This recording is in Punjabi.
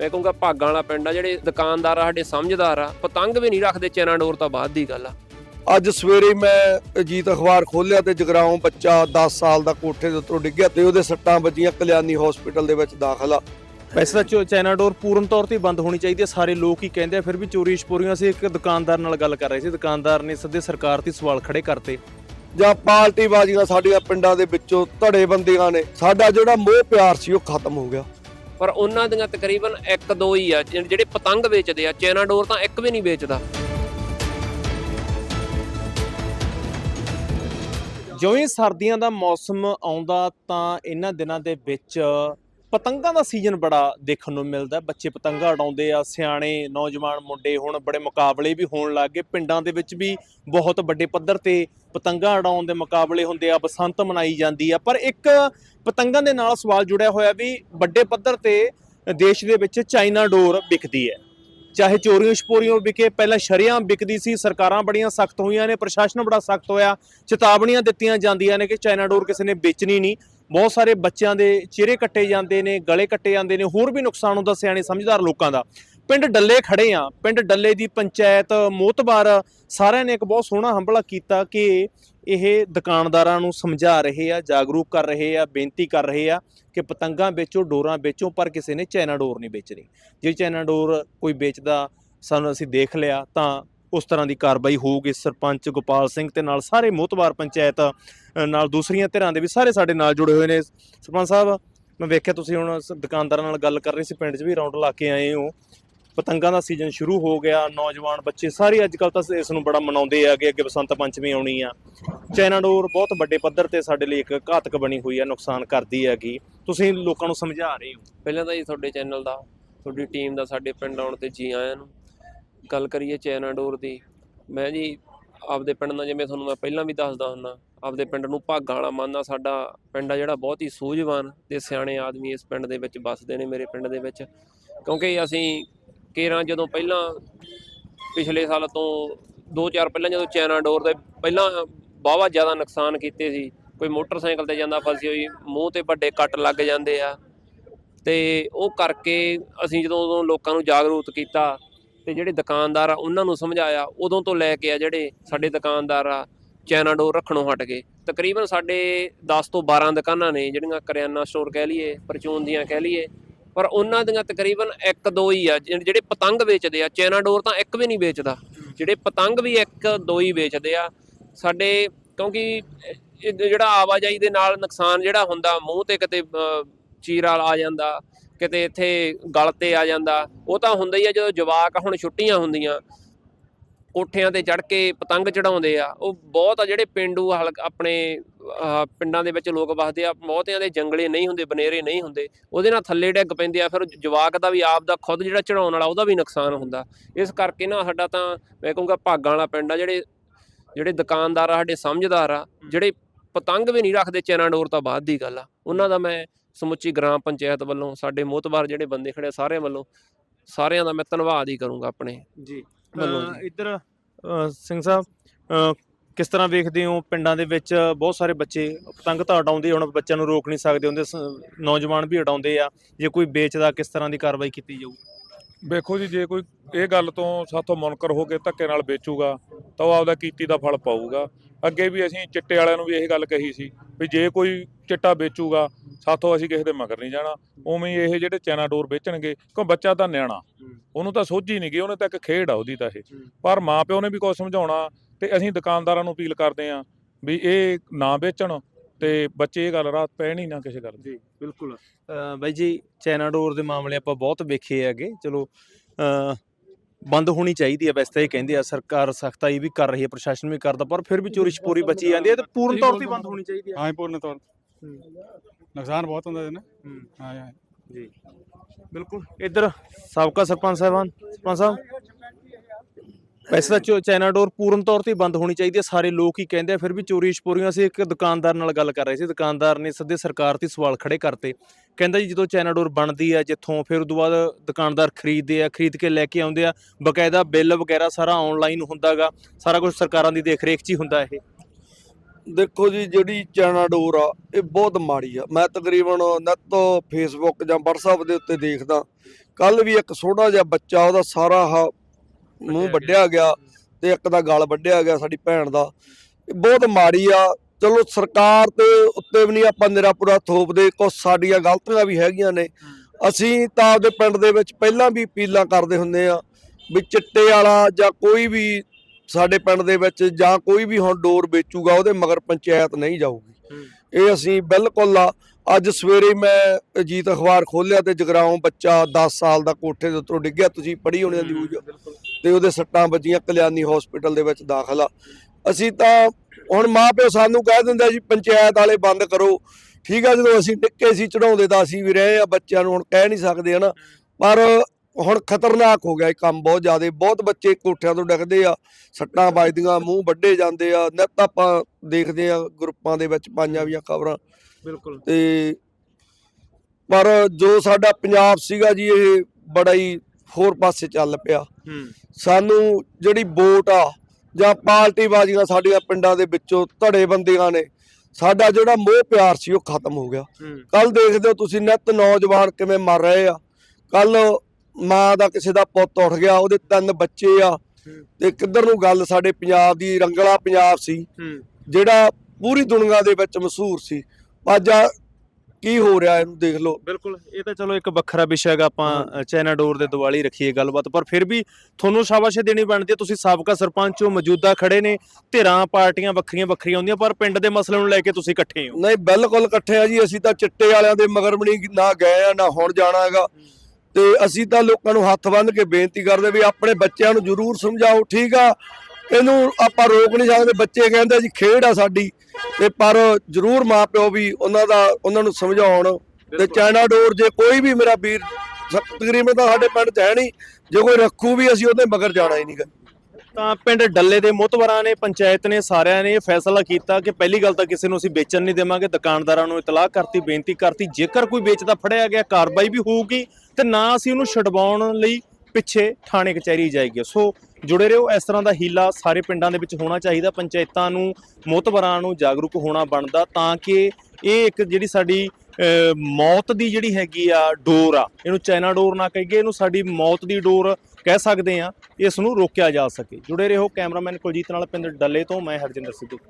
ਮੈਂ ਕਹੂੰਗਾ ਭਾਗਾਂ ਵਾਲਾ ਪਿੰਡ ਆ ਜਿਹੜੇ ਦੁਕਾਨਦਾਰ ਆ ਸਾਡੇ ਸਮਝਦਾਰ ਆ ਪਤੰਗ ਵੀ ਨਹੀਂ ਰੱਖਦੇ ਚੈਨਾ ਡੋਰ ਤਾਂ ਬਾਅਦ ਦੀ ਗੱਲ ਆ। ਅੱਜ ਸਵੇਰੇ ਮੈਂ ਅਜੀਤ ਅਖਬਾਰ ਖੋਲ੍ਹਿਆ ਤੇ ਜਗਰਾਉਂ ਬੱਚਾ 10 ਸਾਲ ਦਾ ਕੋਠੇ ਦੇ ਉੱਤੋਂ ਡਿੱਗਿਆ ਤੇ ਉਹਦੇ ਸੱਟਾਂ ਵੱਜੀਆਂ ਕਲਿਆਣੀ ਹਸਪੀਟਲ ਦੇ ਵਿੱਚ ਦਾਖਲ ਆ। ਵੈਸੇ ਤਾਂ ਚੋ- ਚਾਈਨਾ ਡੋਰ ਪੂਰਨ ਤੌਰ ਤੇ ਬੰਦ ਹੋਣੀ ਚਾਹੀਦੀ ਹੈ ਸਾਰੇ ਲੋਕ ਹੀ ਕਹਿੰਦੇ ਆ ਫਿਰ ਵੀ ਚੋਰੀ ਛਪੋਰੀਆਂ ਸੀ ਇੱਕ ਦੁਕਾਨਦਾਰ ਨਾਲ ਗੱਲ ਕਰ ਰਹੇ ਸੀ ਦੁਕਾਨਦਾਰ ਨੇ ਸਿੱਧੇ ਸਰਕਾਰ ਤੇ ਸਵਾਲ ਖੜੇ ਕਰਤੇ। ਜਾਂ ਪਾਰਟੀ ਬਾਜ਼ੀਆਂ ਸਾਡੀਆਂ ਪਿੰਡਾਂ ਦੇ ਵਿੱਚੋਂ ਧੜੇ ਬੰਦੀਆਂ ਨੇ ਸਾਡਾ ਜਿਹੜਾ ਮੋਹ ਪਿਆਰ ਸੀ ਉਹ ਖਤਮ ਹੋ ਗਿਆ। ਪਰ ਉਹਨਾਂ ਦੀਆਂ ਤਕਰੀਬਨ ਇੱਕ ਦੋ ਹੀ ਆ, ਜਿਹੜੇ ਪਤੰਗ ਵੇਚਦੇ ਆ। ਚੈਨਾ ਡੋਰ ਤਾਂ ਇੱਕ ਵੀ ਨਹੀਂ ਵੇਚਦਾ। ਜਿਉਂ ਹੀ ਸਰਦੀਆਂ ਦਾ ਮੌਸਮ ਆਉਂਦਾ ਤਾਂ ਇਹਨਾਂ ਦਿਨਾਂ ਦੇ ਵਿੱਚ ਪਤੰਗਾਂ ਦਾ ਸੀਜ਼ਨ ਬੜਾ ਦੇਖਣ ਨੂੰ ਮਿਲਦਾ ਬੱਚੇ ਪਤੰਗਾਂ ਉਡਾਉਂਦੇ ਆ, ਸਿਆਣੇ, ਨੌਜਵਾਨ ਮੁੰਡੇ ਹੁਣ ਬੜੇ ਮੁਕਾਬਲੇ ਵੀ ਹੋਣ ਲੱਗ ਗਏ। ਪਿੰਡਾਂ ਦੇ ਵਿੱਚ ਵੀ ਬਹੁਤ ਵੱਡੇ ਪੱਧਰ ਤੇ ਪਤੰਗਾਂ ਉਡਾਉਣ ਦੇ ਮੁਕਾਬਲੇ ਹੁੰਦੇ ਆ, ਬਸੰਤ ਮਨਾਈ ਜਾਂਦੀ ਆ। ਪਰ ਇੱਕ ਪਤੰਗਾਂ ਦੇ ਨਾਲ ਸਵਾਲ ਜੁੜਿਆ ਹੋਇਆ ਵੀ ਵੱਡੇ ਪੱਧਰ ਤੇ ਦੇਸ਼ ਦੇ ਵਿੱਚ ਚਾਈਨਾ ਡੋਰ ਵਿਕਦੀ ਹੈ। ਚਾਹੇ ਚੋਰੀਆਂ ਛਪੋਰੀਆਂ ਵਿਕੇ, ਪਹਿਲਾਂ ਸ਼ਰਿਆਂ ਵਿਕਦੀ ਸੀ, ਸਰਕਾਰਾਂ ਬੜੀਆਂ ਸਖਤ ਹੋਈਆਂ ਨੇ, ਪ੍ਰਸ਼ਾਸਨ ਬੜਾ ਸਖਤ ਹੋਇਆ, ਚੇਤਾਵਨੀਆਂ ਦਿੱਤੀਆਂ ਜਾਂਦੀਆਂ ਨੇ ਕਿ ਚਾਈਨਾ ਡੋਰ ਕਿਸੇ ਨੇ ਵੇਚਣੀ ਨਹੀਂ। ਬਹੁਤ ਸਾਰੇ ਬੱਚਿਆਂ ਦੇ ਚਿਹਰੇ ਕੱਟੇ ਜਾਂਦੇ ਨੇ, ਗਲੇ ਕੱਟੇ ਜਾਂਦੇ ਨੇ, ਹੋਰ ਵੀ ਨੁਕਸਾਨ ਹੁੰਦਾ ਸਿਆਣੇ ਸਮਝਦਾਰ ਲੋਕਾਂ ਦਾ। ਪਿੰਡ ਡੱਲੇ ਖੜੇ ਆ ਪਿੰਡ ਡੱਲੇ ਦੀ ਪੰਚਾਇਤ ਮੋਤਬਾਰ ਸਾਰਿਆਂ ਨੇ ਇੱਕ ਬਹੁਤ ਸੋਹਣਾ ਹੰਭਲਾ ਕੀਤਾ ਕਿ ਇਹ ਦੁਕਾਨਦਾਰਾਂ ਨੂੰ ਸਮਝਾ ਰਹੇ ਆ, ਜਾਗਰੂਕ ਕਰ ਰਹੇ ਆ, ਬੇਨਤੀ ਕਰ ਰਹੇ ਆ ਕਿ ਪਤੰਗਾਂ ਵੇਚੋ, ਡੋਰਾਂ ਵੇਚੋ, ਪਰ ਕਿਸੇ ਨੇ ਚਾਈਨਾ ਡੋਰ ਨਹੀਂ ਵੇਚਣੀ। ਜੇ ਚਾਈਨਾ ਡੋਰ ਕੋਈ ਵੇਚਦਾ ਸਾਨੂੰ ਅਸੀਂ ਦੇਖ ਲਿਆ ਤਾਂ ਉਸ ਤਰ੍ਹਾਂ ਦੀ ਕਾਰਵਾਈ ਹੋਊਗੀ। ਸਰਪੰਚ ਗੋਪਾਲ ਸਿੰਘ ਤੇ ਨਾਲ ਸਾਰੇ ਮੋਤਬਾਰ ਪੰਚਾਇਤ ਨਾਲ ਦੂਸਰੀਆਂ ਧਿਰਾਂ ਦੇ ਵੀ ਸਾਰੇ ਸਾਡੇ ਨਾਲ ਜੁੜੇ ਹੋਏ ਨੇ। ਸਰਪੰਚ ਸਾਹਿਬ, ਮੈਂ ਵੇਖਿਆ ਤੁਸੀਂ ਹੁਣ ਦੁਕਾਨਦਾਰਾਂ ਨਾਲ ਗੱਲ ਕਰ ਰਹੇ ਸੀ, ਪਿੰਡ 'ਚ ਵੀ ਰਾਉਂਡ ਲਾ ਕੇ ਆਏ ਹੋ। ਪਤੰਗਾਂ ਦਾ ਸੀਜ਼ਨ ਸ਼ੁਰੂ ਹੋ ਗਿਆ, ਨੌਜਵਾਨ ਬੱਚੇ ਸਾਰੇ ਅੱਜ ਕੱਲ ਤਾਂ ਇਸ ਨੂੰ ਬੜਾ ਮਨਾਉਂਦੇ ਆ ਕਿ ਅੱਗੇ ਬਸੰਤ ਪੰਚਮੀ ਆਉਣੀ ਆ। ਚਾਈਨਾ ਡੋਰ ਬਹੁਤ ਵੱਡੇ ਪੱਧਰ ਤੇ ਸਾਡੇ ਲਈ ਇੱਕ ਘਾਤਕ ਬਣੀ ਹੋਈ ਆ, ਨੁਕਸਾਨ ਕਰਦੀ ਹੈਗੀ। ਤੁਸੀਂ ਲੋਕਾਂ ਨੂੰ ਸਮਝਾ ਰਹੇ ਹੋ? ਪਹਿਲਾਂ ਤਾਂ ਜੀ ਤੁਹਾਡੇ ਚੈਨਲ ਦਾ, ਤੁਹਾਡੀ ਟੀਮ ਦਾ, ਸਾਡੇ ਪਿੰਡ ਆਉਣ ਤੇ ਜੀ ਆਇਆਂ ਨੂੰ। ਗੱਲ ਕਰੀਏ ਚੈਨਾ ਡੋਰ ਦੀ, ਮੈਂ ਜੀ ਆਪਦੇ ਪਿੰਡ ਨਾਲ ਜਿਵੇਂ ਤੁਹਾਨੂੰ ਮੈਂ ਪਹਿਲਾਂ ਵੀ ਦੱਸਦਾ ਹੁੰਦਾ, ਆਪਦੇ ਪਿੰਡ ਨੂੰ ਭਾਗਾਂ ਵਾਲਾ ਮੰਨਦਾ, ਸਾਡਾ ਪਿੰਡ ਆ ਜਿਹੜਾ ਬਹੁਤ ਹੀ ਸੂਝਵਾਨ ਤੇ ਸਿਆਣੇ ਆਦਮੀ ਇਸ ਪਿੰਡ ਦੇ ਵਿੱਚ ਵੱਸਦੇ ਨੇ ਮੇਰੇ ਪਿੰਡ ਦੇ ਵਿੱਚ, ਕਿਉਂਕਿ ਅਸੀਂ ਕੇਰਾਂ ਜਦੋਂ ਪਹਿਲਾਂ ਪਿਛਲੇ ਸਾਲ ਤੋਂ 2-4 ਪਹਿਲਾਂ ਜਦੋਂ ਚੈਨਾ ਡੋਰ ਦੇ ਪਹਿਲਾਂ ਵਾਹਵਾ ਜ਼ਿਆਦਾ ਨੁਕਸਾਨ ਕੀਤੇ ਸੀ, ਕੋਈ ਮੋਟਰਸਾਈਕਲ ਤੇ ਜਾਂਦਾ ਫਸੀ ਹੋਈ, ਮੂੰਹ ਤੇ ਵੱਡੇ ਕੱਟ ਲੱਗ ਜਾਂਦੇ ਆ, ਤੇ ਉਹ ਕਰਕੇ ਅਸੀਂ ਜਦੋਂ ਉਦੋਂ ਲੋਕਾਂ ਨੂੰ ਜਾਗਰੂਕ ਕੀਤਾ ਤੇ ਜਿਹੜੇ ਦੁਕਾਨਦਾਰ ਆ ਉਹਨਾਂ ਨੂੰ ਸਮਝਾਇਆ ਉਦੋਂ ਤੋਂ ਲੈ ਕੇ ਆ ਜਿਹੜੇ ਸਾਡੇ ਦੁਕਾਨਦਾਰ ਆ ਚੈਨਾ ਡੋਰ ਰੱਖਣੋਂ ਹਟ ਗਏ। ਤਕਰੀਬਨ ਸਾਡੇ 10 ਤੋਂ 12 ਦੁਕਾਨਾਂ ਨੇ ਜਿਹੜੀਆਂ ਕਰਿਆਨਾ ਸਟੋਰ ਕਹਿ ਲਈਏ ਪਰਚੂਨ ਦੀਆਂ ਕਹਿ ਲਈਏ ਪਰ ਉਹਨਾਂ ਦੀਆਂ ਤਕਰੀਬਨ ਇੱਕ ਦੋ ਹੀ ਆ ਜਿਹੜੇ ਪਤੰਗ ਵੇਚਦੇ ਆ ਚੈਨਾ ਡੋਰ ਤਾਂ ਇੱਕ ਵੀ ਨਹੀਂ ਵੇਚਦਾ। ਜਿਹੜੇ ਪਤੰਗ ਵੀ ਇੱਕ ਦੋ ਹੀ ਵੇਚਦੇ ਆ ਸਾਡੇ ਕਿਉਂਕਿ ਜਿਹੜਾ ਆਵਾਜਾਈ ਦੇ ਨਾਲ ਨੁਕਸਾਨ ਜਿਹੜਾ ਹੁੰਦਾ ਮੂੰਹ ਤੇ ਕਿਤੇ ਅਹ, ਚੀਰਾ ਆ ਜਾਂਦਾ ਕਿਤੇ ਇੱਥੇ ਗਲ ਤੇ ਆ ਜਾਂਦਾ। ਉਹ ਤਾਂ ਹੁੰਦਾ ਹੀ ਆ ਜਦੋਂ ਜਵਾਕ ਹੁਣ ਛੁੱਟੀਆਂ ਹੁੰਦੀਆਂ, ਕੋਠਿਆਂ ਤੇ ਚੜ ਕੇ ਪਤੰਗ ਚੜਾਉਂਦੇ ਆ। ਉਹ ਬਹੁਤ ਆ ਜਿਹੜੇ ਪਿੰਡੂ ਹਲਕ, ਆਪਣੇ ਪਿੰਡਾਂ ਦੇ ਵਿੱਚ ਲੋਕ ਵਸਦੇ ਆ, ਬਹੁਤਿਆਂ ਦੇ ਜੰਗਲੇ ਨਹੀਂ ਹੁੰਦੇ, ਬਨੇਰੇ ਨਹੀਂ ਹੁੰਦੇ। ਉਹਦੇ ਨਾਲ ਥੱਲੇ ਡਿੱਗ ਪੈਂਦੇ ਆ, ਫਿਰ ਜਵਾਕ ਦਾ ਵੀ ਆਪ ਦਾ ਖੁਦ ਜਿਹੜਾ ਚੜਾਉਣ ਵਾਲਾ, ਉਹਦਾ ਵੀ ਨੁਕਸਾਨ ਹੁੰਦਾ। ਇਸ ਕਰਕੇ ਨਾ ਸਾਡਾ ਤਾਂ, ਮੈਂ ਕਹੂੰਗਾ ਭਾਗਾਂ ਵਾਲਾ ਪਿੰਡ ਆ, ਜਿਹੜੇ ਜਿਹੜੇ ਦੁਕਾਨਦਾਰ ਆ, ਸਾਡੇ ਸਮਝਦਾਰ ਆ, ਜਿਹੜੇ ਪਤੰਗ ਵੀ ਨਹੀਂ ਰੱਖਦੇ ਚੈਨਾ ਡੋਰ ਤਾਂ ਬਾਅਦ ਦੀ ਗੱਲ ਆ। ਉਹਨਾਂ ਦਾ ਮੈਂ ਸਮੁੱਚੀ ਗ੍ਰਾਮ ਪੰਚਾਇਤ ਵੱਲੋਂ ਸਾਡੇ ਮੋਤਬਾਰ ਜਿਹੜੇ ਬੰਦੇ ਖੜੇ ਆ, ਸਾਰਿਆਂ ਵੱਲੋਂ ਸਾਰਿਆਂ ਦਾ ਮੈਂ ਧੰਨਵਾਦ ਹੀ ਕਰੂੰਗਾ ਆਪਣੇ ਜੀ। ਵੱਲੋਂ ਇੱਧਰ ਸਿੰਘ ਸਾਹਿਬ ਕਿਸ ਤਰ੍ਹਾਂ ਵੇਖਦੇ ਹੋ ਪਿੰਡਾਂ ਦੇ ਵਿੱਚ ਬਹੁਤ ਸਾਰੇ ਬੱਚੇ ਪਤੰਗ ਤਾਂ ਉਡਾਉਂਦੇ ਹੁਣ ਬੱਚਿਆਂ ਨੂੰ ਰੋਕ ਨਹੀਂ ਸਕਦੇ ਹੁੰਦੇ ਸ- ਨੌਜਵਾਨ ਵੀ ਉਡਾਉਂਦੇ ਆ ਜੇ ਕੋਈ ਵੇਚਦਾ ਕਿਸ ਤਰ੍ਹਾਂ ਦੀ ਕਾਰਵਾਈ ਕੀਤੀ ਜਾਊ? ਵੇਖੋ ਜੀ ਜੇ ਕੋਈ ਇਹ ਗੱਲ ਤੋਂ ਸਾਥੋਂ ਮੁਨਕਰ ਹੋ ਕੇ ਧੱਕੇ ਨਾਲ ਵੇਚੂਗਾ ਤਾਂ ਉਹ ਆਪਦਾ ਕੀਤੀ ਦਾ ਫਲ ਪਾਊਗਾ। ਅੱਗੇ ਵੀ ਅਸੀਂ ਚਿੱਟੇ ਵਾਲਿਆਂ ਨੂੰ ਵੀ ਇਹ ਗੱਲ ਕਹੀ ਸੀ ਵੀ ਜੇ ਕੋਈ ਚਿੱਟਾ ਵੇਚੂਗਾ ਸਾਥੋਂ ਅਸੀਂ ਕਿਸੇ ਦੇ ਮਗਰ ਨਹੀਂ ਜਾਣਾ। ਉਵੇਂ ਇਹ ਜਿਹੜੇ ਚੈਨਾ ਡੋਰ ਵੇਚਣਗੇ ਕਿਉਂ ਬੱਚਾ ਤਾਂ ਨਿਆਣਾ। ਉਹਨੂੰ ਤਾਂ ਸੋਝੀ ਨਹੀਂ ਗਈ ਉਹਨੇ ਤਾਂ ਇੱਕ ਖੇਡ ਆ ਉਹਦੀ ਤਾਂ ਇਹ। ਪਰ ਮਾਪਿਓ ਨੇ ਵੀ ਕੁਝ ਸਮਝਾਉਣਾ ਤੇ ਅਸੀਂ ਦੁਕਾਨਦਾਰਾਂ ਨੂੰ ਅਪੀਲ ਕਰਦੇ ਆਂ ਵੀ ਇਹ ਨਾ ਵੇਚਣ ਤੇ ਬੱਚੇ ਇਹ ਗੱਲ ਰਾਤ ਪੈਣ ਹੀ ਨਾ ਕਿਸੇ ਗੱਲ ਦੀ। ਜੀ ਬਿਲਕੁਲ। ਬਾਈ ਜੀ ਚਾਈਨਾ ਡੋਰ ਦੇ ਮਾਮਲੇ ਆਪਾਂ ਬਹੁਤ ਵੇਖੇ ਹੈਗੇ। ਚਲੋ ਅ, ਬੰਦ ਹੋਣੀ ਚਾਹੀਦੀ ਹੈ ਵੈਸੇ ਤਾਂ ਇਹ ਕਹਿੰਦੇ ਆ ਸਰਕਾਰ ਸਖਤਾਈ ਵੀ ਕਰ ਰਹੀ ਹੈ ਪ੍ਰਸ਼ਾਸਨ ਵੀ ਕਰਦਾ ਪਰ ਫਿਰ ਵੀ ਚੋਰੀ ਛਪੋਰੀ ਬਚੀ ਜਾਂਦੀ ਹੈ ਤੇ ਪੂਰਨ ਤੌਰ ਤੇ ਬੰਦ ਹੋਣੀ ਚਾਹੀਦੀ ਹੈ। ਹਾਂ ਪੂਰਨ ਤੌਰ ਤੇ। ਨੁਕਸਾਨ ਬਹੁਤ ਹੁੰਦਾ ਇਹਦੇ ਨਾਲ। ਹੂੰ। ਹਾਂ ਜੀ। ਬਿਲਕੁਲ। ਇੱਧਰ ਸਾਬਕਾ ਸਰਪੰਚ ਸਾਹਿਬਾਨ ਸਰਪੰਚ ਸਾਹਿਬ। ਵੈਸੇ ਤਾਂ ਚਾਈਨਾ ਡੋਰ ਪੂਰਨ ਤੌਰ ਤੇ ਬੰਦ ਹੋਣੀ ਚਾਹੀਦੀ ਹੈ। ਸਾਰੇ ਲੋਕ ਹੀ ਕਹਿੰਦੇ ਆ ਫਿਰ ਵੀ ਚੋਰੀ ਛਪੋਰੀਆਂ ਸੀ ਇੱਕ ਦੁਕਾਨਦਾਰ ਨਾਲ ਗੱਲ ਕਰ ਰਹੇ ਸੀ। ਦੁਕਾਨਦਾਰ ਨੇ ਸਿੱਧੇ ਸਰਕਾਰ ਤੇ ਸਵਾਲ ਖੜੇ ਕਰਤੇ। ਕਹਿੰਦਾ ਜੀ ਜਦੋਂ ਚਾਈਨਾ ਡੋਰ ਬਣਦੀ ਆ ਜਿੱਥੋਂ ਫਿਰ ਉਦੋਂ ਬਾਅਦ ਦੁਕਾਨਦਾਰ ਖਰੀਦਦੇ ਆ ਖਰੀਦ ਕੇ ਲੈ ਕੇ ਆਉਂਦੇ ਆ। ਬਕਾਇਦਾ ਬਿੱਲ ਵਗੈਰਾ ਸਾਰਾ ਆਨਲਾਈਨ ਹੁੰਦਾਗਾ ਸਾਰਾ ਕੁਝ ਸਰਕਾਰਾਂ ਦੀ ਦੇਖ ਰੇਖ 'ਚ ਹੀ ਹੁੰਦਾ ਇਹ। ਦੇਖੋ ਜੀ ਜਿਹੜੀ ਚਾਈਨਾ ਡੋਰ ਆ ਇਹ ਬਹੁਤ ਮਾੜੀ ਆ। ਮੈਂ ਤਕਰੀਬਨ ਨੈਟ ਫੇਸਬੁੱਕ ਜਾਂ WhatsApp ਦੇ ਉੱਤੇ ਦੇਖਦਾ। ਕੱਲ ਵੀ ਇੱਕ ਛੋਟਾ ਜਿਹਾ ਬੱਚਾ ਉਹਦਾ ਸਾਰਾ ਮੂੰਹ ਵੱਢਿਆ ਗਿਆ ਤੇ ਇੱਕ ਦਾ ਗਲ ਵੱਢਿਆ ਗਿਆ ਸਾਡੀ ਭੈਣ ਦਾ। ਇਹ ਬਹੁਤ ਮਾੜੀ ਆ। ਚਲੋ ਸਰਕਾਰ ਤੇ ਉੱਤੇ ਵੀ ਨਹੀਂ ਆਪਾਂ ਨਿਰਾਪੁਰਾ ਥੋਪਦੇ ਕੁਛ ਸਾਡੀਆਂ ਗਲਤੀਆਂ ਵੀ ਹੈਗੀਆਂ ਨੇ। ਅਸੀਂ ਤਾਂ ਆਪਦੇ ਪਿੰਡ ਦੇ ਵਿੱਚ ਪਹਿਲਾਂ ਵੀ ਅਪੀਲਾਂ ਕਰਦੇ ਹੁੰਦੇ ਆ ਵੀ ਚਿੱਟੇ ਵਾਲਾ ਜਾਂ ਕੋਈ ਵੀ ਸਾਡੇ ਪਿੰਡ ਦੇ ਵਿੱਚ ਜਾਂ ਕੋਈ ਵੀ ਹੁਣ ਡੋਰ ਵੇਚੂਗਾ ਉਹਦੇ ਮਗਰ ਪੰਚਾਇਤ ਨਹੀਂ ਜਾਊਗੀ। ਇਹ ਅਸੀਂ ਬਿਲਕੁਲ ਅੱਜ ਸਵੇਰੇ ਮੈਂ ਅਜੀਤ ਅਖਬਾਰ ਖੋਲਿਆ ਤੇ ਜਗਰਾਉਂ ਬੱਚਾ 10 ਸਾਲ ਦਾ ਕੋਠੇ ਦੇ ਉੱਤੋਂ ਡਿੱਗਿਆ ਤੁਸੀਂ ਪੜ੍ਹੀ ਹੋਣੀ ਨਿਊਜ਼। ਤੇ ਉਹਦੇ ਸੱਟਾਂ ਵੱਜੀਆਂ ਕਲਿਆਣੀ ਹਸਪੀਟਲ ਦੇ ਵਿੱਚ ਦਾਖਲ ਆ। ਅਸੀਂ ਤਾਂ ਹੁਣ ਮਾਪਿਓ ਸਾਨੂੰ ਕਹਿ ਦਿੰਦੇ ਜੀ ਪੰਚਾਇਤ ਵਾਲੇ ਬੰਦ ਕਰੋ। ਠੀਕ ਆ ਜਦੋਂ ਅਸੀਂ ਨਿੱਕੇ ਸੀ ਚੜਾਉਂਦੇ ਤਾਂ ਅਸੀਂ ਵੀ ਰਹੇ ਆ ਬੱਚਿਆਂ ਨੂੰ ਹੁਣ ਕਹਿ ਨਹੀਂ ਸਕਦੇ ਹਨਾ। ਪਰ ਹੁਣ ਖਤਰਨਾਕ ਹੋ ਗਿਆ ਇਹ ਕੰਮ ਬਹੁਤ ਜ਼ਿਆਦਾ। ਬਹੁਤ ਬੱਚੇ ਕੋਠਿਆਂ ਤੋਂ ਡਿੱਗਦੇ ਆ ਸੱਟਾਂ ਵੱਜਦੀਆਂ ਮੂੰਹ ਵੱਡੇ ਜਾਂਦੇ ਆ। ਨਿੱਤ ਆਪਾਂ ਦੇਖਦੇ ਆ ਗਰੁੱਪਾਂ ਦੇ ਵਿੱਚ ਪਾਈਆਂ ਵੀਆਂ ਖਬਰਾਂ। ਬਿਲਕੁਲ। ਤੇ ਪਰ ਜੋ ਸਾਡਾ ਪੰਜਾਬ ਸੀਗਾ ਜੀ ਇਹ ਬੜਾ ਹੀ ਹੋਰ ਪਾਸੇ ਚੱਲ ਪਿਆ। ਹੂੰ। ਸਾਨੂੰ ਜਿਹੜੀ ਵੋਟ ਆ ਜਾਂ ਪਾਰਟੀ ਬਾਜ਼ੀਆਂ ਸਾਡੀਆਂ ਪਿੰਡਾਂ ਦੇ ਵਿੱਚੋਂ ਧੜੇ ਬੰਦੀਆਂ ਨੇ ਸਾਡਾ ਜਿਹੜਾ ਮੋਹ ਪਿਆਰ ਸੀ ਉਹ ਖਤਮ ਹੋ ਗਿਆ। ਕੱਲ ਦੇਖਦੇ ਹੋ ਤੁਸੀਂ ਨਿੱਤ ਨੌਜਵਾਨ ਕਿਵੇਂ ਮਰ ਰਹੇ ਆ। ਕੱਲ ਮਾਂ ਦਾ ਕਿਸੇ ਦਾ ਪੁੱਤ ਉੱਠ ਗਿਆ ਉਹਦੇ ਤਿੰਨ ਬੱਚੇ ਆ। ਤੇ ਕਿੱਧਰ ਨੂੰ ਗੱਲ ਸਾਡੇ ਪੰਜਾਬ ਦੀ ਰੰਗਲਾ ਪੰਜਾਬ ਸੀ। ਜਿਹੜਾ ਪੂਰੀ ਦੁਨੀਆ ਦੇ ਵਿੱਚ ਮਸ਼ਹੂਰ ਸੀ। ਅੱਜ ਆ ਕੀ ਹੋ ਰਿਹਾ ਇਹਨੂੰ ਦੇਖ ਲਓ। ਬਿਲਕੁਲ ਇਹ ਤਾਂ ਚਲੋ ਇੱਕ ਵੱਖਰਾ ਵਿਸ਼ਾ ਹੈਗਾ ਆਪਾਂ ਚਾਈਨਾ ਡੋਰ ਦੇ ਦਿਵਾਲੀ ਰੱਖੀਏ ਗੱਲਬਾਤ। ਪਰ ਫਿਰ ਵੀ ਤੁਹਾਨੂੰ ਸ਼ਾਬਾਸ਼ ਦੇਣੀ ਬਣਦੀ ਹੈ। ਤੁਸੀਂ ਸਾਬਕਾ ਸਰਪੰਚ ਹੋ ਮੌਜੂਦਾ ਖੜੇ ਨੇ ਧਿਰਾਂ ਪਾਰਟੀਆਂ ਵੱਖਰੀਆਂ ਵੱਖਰੀਆਂ ਹੁੰਦੀਆਂ ਪਰ ਪਿੰਡ ਦੇ ਮਸਲੇ ਨੂੰ ਲੈ ਕੇ ਤੁਸੀਂ ਇਕੱਠੇ ਹੋ। ਨਹੀਂ ਬਿਲਕੁਲ ਇਕੱਠੇ ਆ ਜੀ। ਅਸੀਂ ਤਾਂ ਚਿੱਟੇ ਵਾਲਿਆਂ ਦੇ ਮਗਰ ਨਹੀਂ ਨਾ ਗਏ ਆ ਨਾ ਹੁਣ ਜਾਣਾ ਹੈਗਾ। ਤੇ ਅਸੀਂ ਤਾਂ ਲੋਕਾਂ ਨੂੰ ਹੱਥ ਬੰਨ੍ਹ ਕੇ ਬੇਨਤੀ ਕਰਦੇ ਵੀ ਆਪਣੇ ਬੱਚਿਆਂ ਨੂੰ ਜ਼ਰੂਰ ਸਮਝਾਓ ਠੀਕ ਆ? ਇਹਨੂੰ ਆਪਾਂ ਰੋਕ ਨਹੀਂ ਸਕਦੇ ਬੱਚੇ ਕਹਿੰਦੇ ਜੀ ਖੇਡ ਆ ਸਾਡੀ ਤੇ ਪਰ ਜ਼ਰੂਰ ਮਾਪਿਓ ਵੀ ਉਹਨਾਂ ਦਾ ਉਹਨਾਂ ਨੂੰ ਸਮਝਾਉਣ ਤੇ ਚਾਈਨਾ ਡੋਰ ਜੇ ਕੋਈ ਵੀ ਮੇਰਾ ਵੀਰ ਤਕਰੀਬਨ ਤਾਂ ਸਾਡੇ ਪਿੰਡ 'ਚ ਹੈ ਨਹੀਂ ਜੇ ਕੋਈ ਰੱਖੂ ਵੀ ਅਸੀਂ ਉਹਦੇ ਮਗਰ ਜਾਣਾ ਹੀ ਨਹੀਂਗਾ ਤਾਂ ਪਿੰਡ ਡੱਲੇ ਦੇ ਮੁਤਵਰਾਂ ਨੇ, ਪੰਚਾਇਤ ਨੇ ਸਾਰਿਆਂ ਨੇ ਇਹ ਫੈਸਲਾ ਕੀਤਾ ਕਿ ਪਹਿਲੀ ਗੱਲ ਤਾਂ ਕਿਸੇ ਨੂੰ ਅਸੀਂ ਵੇਚਣ ਨਹੀਂ ਦੇਵਾਂਗੇ, ਦੁਕਾਨਦਾਰਾਂ ਨੂੰ ਇਤਲਾਹ ਕਰਤੀ, ਬੇਨਤੀ ਕਰਤੀ, ਜੇਕਰ ਕੋਈ ਵੇਚਦਾ ਫੜਿਆ ਗਿਆ, ਕਾਰਵਾਈ ਵੀ ਹੋਊਗੀ ਤੇ ਨਾ ਅਸੀਂ ਉਹਨੂੰ ਛਡਵਾਉਣ ਲਈ ਪਿੱਛੇ ਥਾਣੇ ਕਚਹਿਰੀ ਜਾਏਗੀ ਸੋ ਜੁੜੇ ਰਹੋ, ਇਸ ਤਰ੍ਹਾਂ ਦਾ ਹੀਲਾ ਸਾਰੇ ਪਿੰਡਾਂ ਦੇ ਵਿੱਚ ਹੋਣਾ ਚਾਹੀਦਾ, ਪੰਚਾਇਤਾਂ ਨੂੰ, ਮੁਤਵਰਾਂ ਨੂੰ ਜਾਗਰੂਕ ਹੋਣਾ ਬਣਦਾ ਤਾਂ ਕਿ ਇਹ ਇੱਕ ਜਿਹੜੀ ਸਾਡੀ ਮੌਤ ਦੀ ਜਿਹੜੀ ਹੈਗੀ ਆ ਡੋਰ ਆ, ਇਹਨੂੰ ਚਾਈਨਾ ਡੋਰ ਨਾ ਕਹੀਏ, ਇਹਨੂੰ ਸਾਡੀ ਮੌਤ ਦੀ ਡੋਰ ਕਹਿ ਸਕਦੇ ਆ ਇਸ ਨੂੰ ਰੋਕਿਆ ਜਾ ਸਕੇ। ਜੁੜੇ ਰਹੋ ਕੈਮਰਾਮੈਨ ਕੁਲਜੀਤ ਨਾਲ ਪਿੰਡ ਡੱਲੇ ਤੋਂ, ਮੈਂ ਹਰਜਿੰਦਰ ਸਿੱਧੂ।